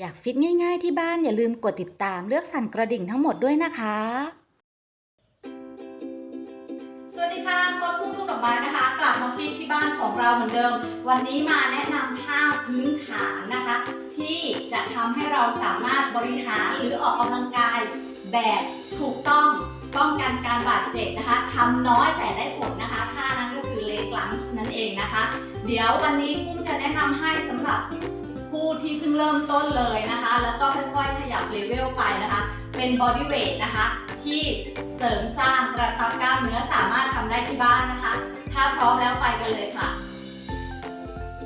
อยากฟิตง่าย ๆ ที่บ้านอย่าลืมกดติดตามเลือกสั่นกระดิ่งทั้งหมดด้วยนะคะ สวัสดีค่ะโค้ชกุ้งทุ่งดอกไม้นะคะ กลับมาฟิตที่บ้านของเราเหมือนเดิม วันนี้มาแนะนำท่าพื้นฐานนะคะ ที่จะทำให้เราสามารถบริหารหรือออกกำลังกายแบบถูกต้องป้องกันการบาดเจ็บนะคะทำน้อยแต่ได้ผลนะคะท่านั้นก็คือเลกลังนั่นเองนะคะ เดี๋ยววันนี้กุ้งจะแนะนำให้สำหรับ ผู้ที่เพิ่งเริ่มต้นเลยนะคะ แล้วก็ค่อยๆขยับเลเวลไปนะคะ เป็นบอดี้เวทนะคะ ที่เสริมสร้างกระชับกล้ามเนื้อสามารถทำได้ที่บ้านนะคะ ถ้าพร้อมแล้วไปกันเลยค่ะ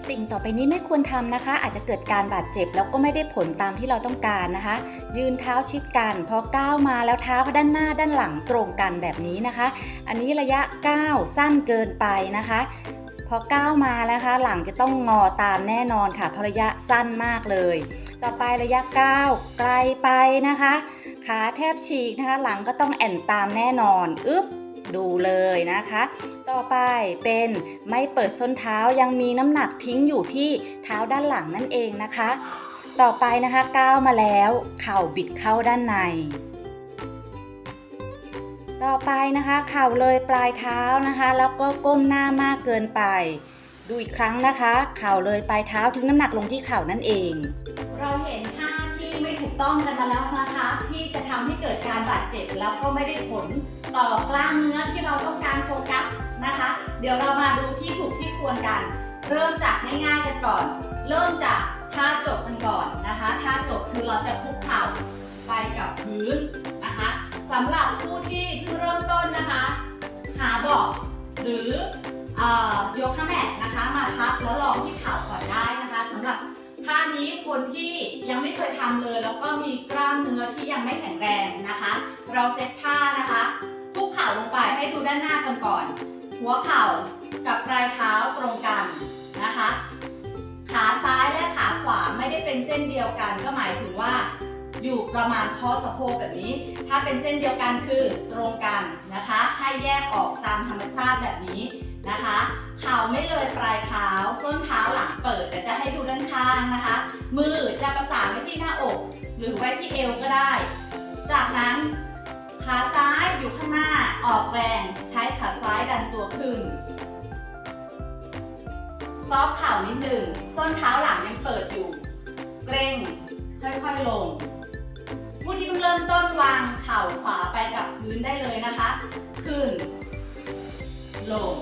สิ่งต่อไปนี้ไม่ควรทำนะคะ อาจจะเกิดการบาดเจ็บแล้วก็ไม่ได้ผลตามที่เราต้องการนะคะ ยืนเท้าชิดกัน พอก้าวมาแล้วเท้าด้านหน้าด้านหลังตรงกันแบบนี้นะคะ อันนี้ระยะก้าวสั้นเกินไปนะคะ พอก้าวมาแล้วนะคะ หลังจะต้องงอตามแน่นอนค่ะเพราะระยะสั้นมากเลย ต่อไประยะก้าวไกลไปนะคะ ขาแทบฉีกนะคะ หลังก็ต้องแอนตามแน่นอนอึ๊บดูเลยนะคะ ต่อไปเป็นไม่เปิดส้นเท้ายังมีน้ำหนักทิ้งอยู่ที่เท้าด้านหลังนั่นเองนะคะ ต่อไปนะคะก้าวมาแล้ว เข่าบิดเข้าด้านใน ต่อไปนะคะเข่าเลยปลายเท้านะคะ แล้วก็ก้มหน้ามากเกินไป ดูอีกครั้งนะคะ เข่าเลยปลายเท้าทิ้งน้ำหนักลงที่เข่านั่นเอง เราเห็นท่าที่ไม่ถูกต้องกันมาแล้วนะคะ ที่จะทำให้เกิดการบาดเจ็บแล้วก็ไม่ได้ผลต่อกล้ามเนื้อที่เราต้องการโฟกัสนะคะ เดี๋ยวเรามาดูที่ถูกที่ควรกัน เริ่มจากง่ายๆกันก่อน เริ่มจากท่าจบกันก่อน สำหรับผู้ที่เพิ่งเริ่มต้นนะคะ หาเบาะหรือเอ่อยกข้าแมทนะคะ มาพับแล้วลองที่เข่าก่อนได้นะคะสำหรับท่านี้คนที่ยังไม่เคยทำเลย แล้วก็มีกล้ามเนื้อที่ยังไม่แข็งแรงนะคะ เราเซตท่านะคะคุกเข่าลงไปให้ดูด้านหน้ากันก่อน หัวเข่ากับปลายเท้าตรงกันนะคะ ขาซ้ายและขาขวาไม่ได้เป็นเส้นเดียวกัน ก็หมายถึงว่า อยู่ประมาณข้อสะโพกแบบนี้ ถ้าเป็นเส้นเดียวกันคือตรงกันนะคะ ให้แยกออกตามธรรมชาติแบบนี้นะคะเข่าไม่เลยปลายเท้า ส้นเท้าหลังเปิดแต่จะให้ดูด้านข้างนะคะ มือจะประสานไว้ที่หน้าอก หรือไว้ที่เอวก็ได้ จากนั้นขาซ้ายอยู่ข้างหน้าออกแรงใช้ขาซ้ายดันตัวขึ้น ซอฟเข่านิดหนึ่ง ส้นเท้าหลังยังเปิดอยู่ เกร็งค่อยๆลง ผู้ที่เพิ่งเริ่มต้นวางเข่าขวาไปกับพื้นได้เลยนะคะ ขึ้น ลง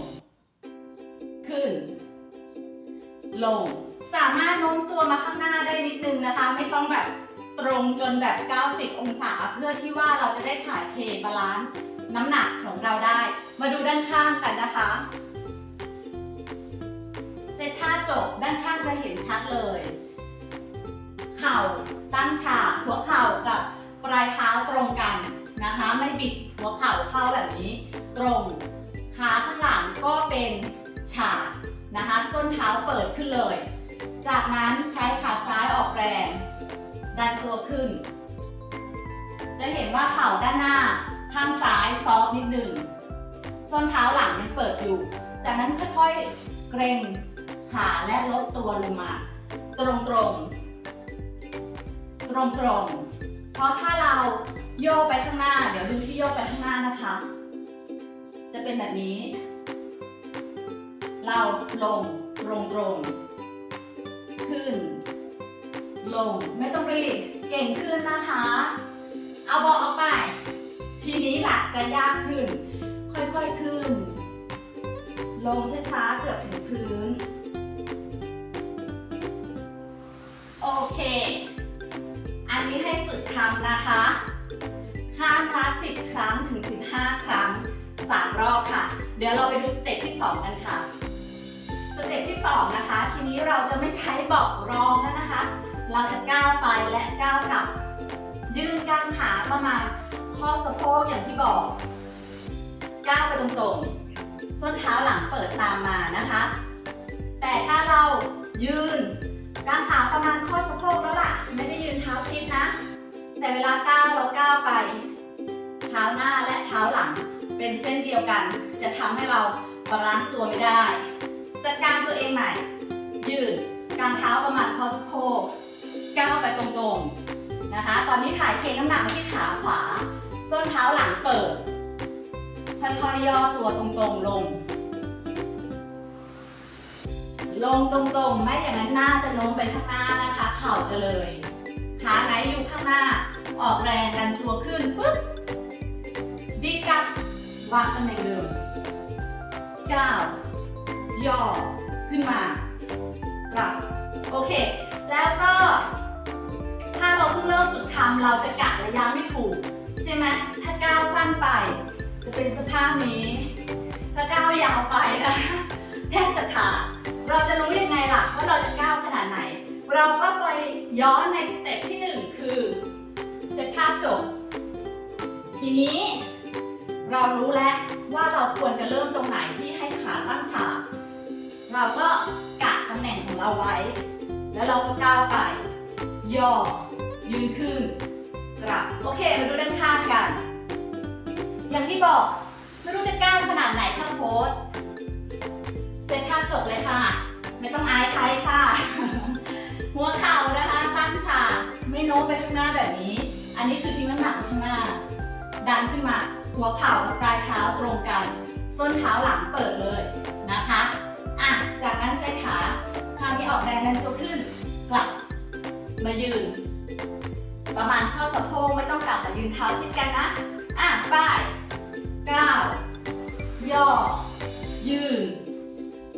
ขึ้น ลง สามารถโน้มตัวมาข้างหน้าได้นิดนึงนะคะ ไม่ต้องแบบตรงจนแบบ 90 องศาเพื่อที่ว่าเราจะได้ถ่ายเทบาลานซ์น้ำหนักของเราได้ มาดูด้านข้างกันนะคะ เซตท่าจบด้านข้าง ดันตัวขึ้น จะเห็นว่าเข่าด้านหน้าข้างซ้ายซอฟต์นิดหนึ่งส้นเท้าหลังยังเปิดอยู่ จากนั้นค่อยๆ เกรงขาและลดตัวลงมา ตรงตรงตรงตรงๆเพราะถ้าเราโยกไปข้างหน้า เดี๋ยวดูที่โยกไปข้างหน้านะคะ จะเป็นแบบนี้ เราลงตรงตรงๆ ลง ไม่ต้องรีบ เก่งขึ้นนะคะ เอาเบาะออกไป ทีนี้หลักจะยากขึ้น ค่อยๆขึ้น ลงช้าๆ เกือบถึงพื้น โอเค อันนี้ให้ฝึกทำนะคะข้างละ10 ครั้งถึง 15 ครั้ง 3 รอบค่ะ เดี๋ยวเราไปดูสเต็ปที่ 2 กันค่ะสเต็ปที่ 2 นะคะ ทีนี้เราจะไม่ใช้เบาะรองแล้วนะคะ เราจะก้าวไปและก้าวกลับ ยืนกลางขาประมาณข้อสะโพกอย่างที่บอก ก้าวไปตรงๆ ส้นเท้าหลังเปิดตามมานะคะ แต่ถ้าเรายืนกางขาประมาณข้อสะโพกแล้วล่ะ ไม่ได้ยืนเท้าชิดนะ แต่เวลาก้าวเราก้าวไป เท้าหน้าและเท้าหลังเป็นเส้นเดียวกัน จะทำให้เราบาลานซ์ตัวไม่ได้ จัดการตัวเองใหม่ ยืดกางเท้าประมาณข้อสะโพก ก้าวไปตรงๆนะคะ ตอนนี้ถ่ายเทน้ำหนักมาที่ขาขวา ส้นเท้าหลังเปิด ค่อยๆย่อตัวตรงๆลง ลงตรงๆ ไม่อย่างนั้นหน้าจะโน้มไปข้างหน้านะคะ เข่าจะเลย ขาไหนอยู่ข้างหน้า ออกแรงดันตัวขึ้นปุ๊บ ดีกลับวางตำแหน่งเดิมก้าวย่อ ขึ้นมา กลับ โอเค แล้วก็ ถ้าเราเพิ่งเริ่มฝึกทำเราจะกะระยะไม่ถูก ใช่ไหมถ้าก้าวสั้นไป จะเป็นสภาพนี้ถ้าก้าวยาวไปนะแทบจะขาดเราจะรู้ยังไงล่ะว่าเราจะก้าวขนาดไหน เราก็ไปย้อนในสเต็ปที่หนึ่งคือเซตท่าจบ ทีนี้เรารู้แล้วว่าเราควรจะเริ่มตรงไหนที่ให้ขาตั้งฉาก เราก็กะตำแหน่งของเราไว้ แล้วเราก็ก้าวไป ย่อ ยืนขึ้น กลับ โอเค มาดูด้านข้างกัน อย่างที่บอก ไม่รู้จะก้าวขนาดไหนทั้งโพสเซตท่าจบเลยค่ะ ไม่ต้องอายใครค่ะ หัวเข่านะคะตั้งฉากไม่โน้มไปข้างหน้าแบบนี้ อันนี้คือทิ้งน้ำหนักข้างหน้า ดันขึ้นมา หัวเข่ากับปลายเท้าตรงกัน ส้นเท้าหลังเปิดเลยนะคะอะจากนั้นใช้ขาข้างที่ออกแรงดันตัวขึ้น กลับ มายืน ประมาณข้อสะโพกไม่ต้องกลับมายืนเท้าชิดกันนะ อะป้ายก้าวย่อ ยืน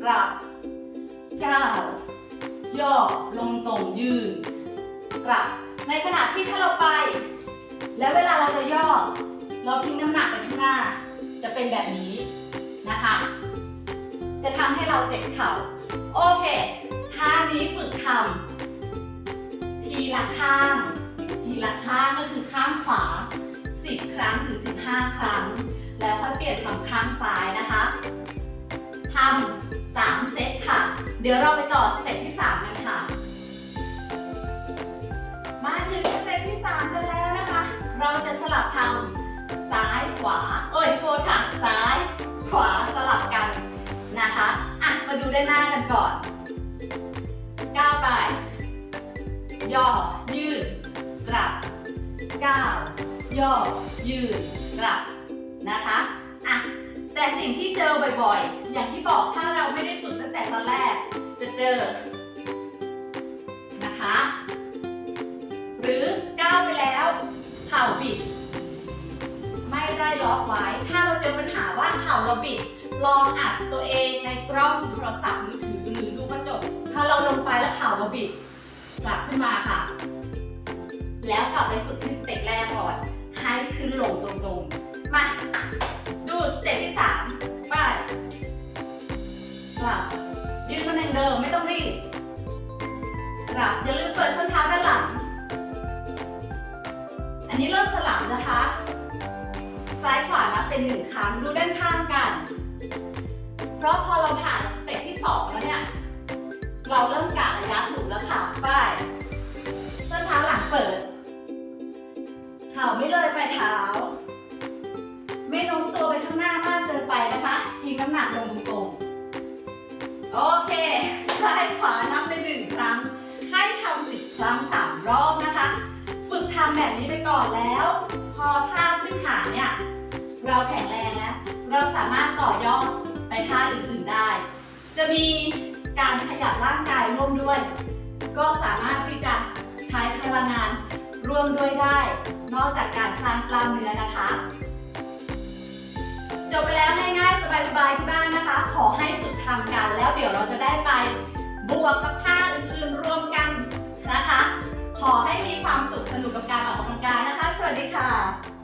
กลับก้าวย่อ ลงตรงยืน กลับ ในขณะที่ถ้าเราไป แล้วเวลาเราจะย่อ เราทิ้งน้ำหนักไปข้างหน้า จะเป็นแบบนี้นะคะ จะทำให้เราเจ็บเข่า โอเคท่านี้ฝึกทำทีละข้าง ทีละข้างก็คือข้างขวา 10 ครั้งถึง 15 ครั้ง แล้วค่อยเปลี่ยนทำข้างซ้ายนะคะทำ3เซตค่ะ เดี๋ยวเราไปต่อสเต็ปที่ 3 กันค่ะ มาถึงสเต็ปที่ 3 กันแล้วนะคะ เราจะสลับทำซ้ายขวา โอ้ยโทษค่ะซ้าย ขวาสลับกันนะคะอะมาดูด้านหน้ากันก่อนก้าวไป ย่อ ก้าวย่อ ยืดกลับนะคะอะแต่สิ่งที่เจอบ่อยๆ อย่างที่บอกถ้าเราไม่ได้ฝึกตั้งแต่ตอนแรก จะเจอนะคะ หรือก้าวไปแล้วเข่าบิด ไม่ได้ล็อกไว้ ถ้าเราเจอปัญหาว่าเข่าเราบิด ลองอัดตัวเองในกล้องโทรศัพท์มือถือหรือดูกระจก ถ้าเราลงไปแล้วเข่าเราบิดกลับขึ้นมาค่ะ แล้วกลับไปฝึกที่สเต็ปแรกก่อน ให้ขึ้นลงตรงๆ มา ดูสเต็ปที่สามไปกลับยืนตำแหน่งเดิมไม่ต้องรีบกลับอย่าลืมเปิดส้นเท้าด้านหลัง อันนี้เริ่มสลับนะคะ ซ้ายขวานับเป็นหนึ่งครั้งดูด้านข้างกัน เพราะพอเราผ่านสเต็ปที่สองแล้วเนี่ย เราเริ่มกะ นี้ไปก่อนแล้ว พอท่าพื้นฐานเนี่ย เราแข็งแรงแล้ว เราสามารถต่อยอดไปท่าอื่นๆได้ จะมีการขยับร่างกายร่วมด้วย ก็สามารถที่จะใช้พลังงานร่วมด้วยได้ นอกจากการสร้างกล้ามเนื้อนะคะจบไปแล้วง่ายๆสบายๆที่บ้านนะคะ ขอให้ฝึกทำกัน แล้วเดี๋ยวเราจะได้ไปบวกกับท่าอื่นๆรวมกัน ขอให้มีความสุขสนุกกับการออกกำลังกายนะคะ สวัสดีค่ะ